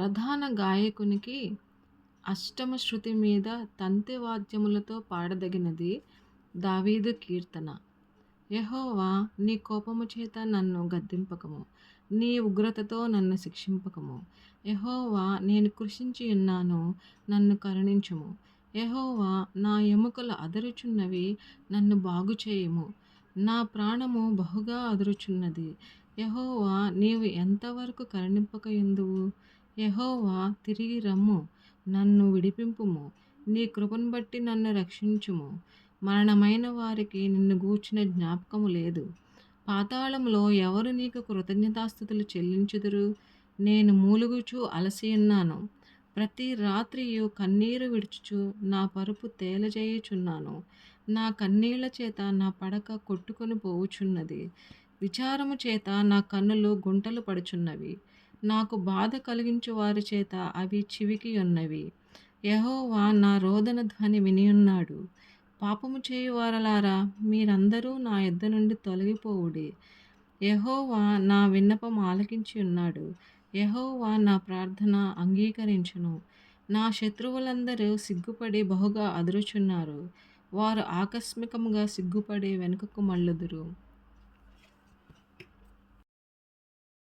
ప్రధాన గాయకునికి అష్టమ శృతి మీద తంతి వాద్యములతో పాడదగినది దావీదు కీర్తన. యహోవా నీ కోపము చేత నన్ను గద్దింపకము. నీ ఉగ్రతతో నన్ను శిక్షింపకము. యహోవా నేను కృషించి ఉన్నాను నన్ను కరుణించుము. యహోవా నా ఎముకలు అదరుచున్నవి నన్ను బాగు చేయము. నా ప్రాణము బహుగా అదురుచున్నది. యహోవా నీవు ఎంతవరకు కరుణింపకయుందువు యహోవా తిరిగి రమ్ము నన్ను విడిపింపుము. నీ కృపను బట్టి నన్ను రక్షించుము. మరణమైన వారికి నిన్ను గూర్చిన జ్ఞాపకము లేదు. పాతాళంలో ఎవరు నీకు కృతజ్ఞతాస్థుతులు చెల్లించుదురు? నేను మూలుగుచు అలసియున్నాను ప్రతి రాత్రియు కన్నీరు విడుచుచు నా పరుపు తేలజేయుచున్నాను. నా కన్నీళ్ళ చేత నా పడక కొట్టుకొని పోవుచున్నది. విచారము చేత నా కన్నులు గుంటలు పడుచున్నవి. నాకు బాధ కలిగించు వారి చేత అవి చివికి ఉన్నవి. యహోవా నా రోదన ధ్వని వినియున్నాడు. పాపము చేయువారలారా మీరందరూ నా ఎద్ద నుండి తొలగిపోవుడి. యహోవా నా విన్నపం ఆలకించి ఉన్నాడు. యహోవా నా ప్రార్థన అంగీకరించును. నా శత్రువులందరూ సిగ్గుపడి బహుగా అదురుచున్నారు. వారు ఆకస్మికముగా సిగ్గుపడి వెనుకకు మళ్ళుదురు.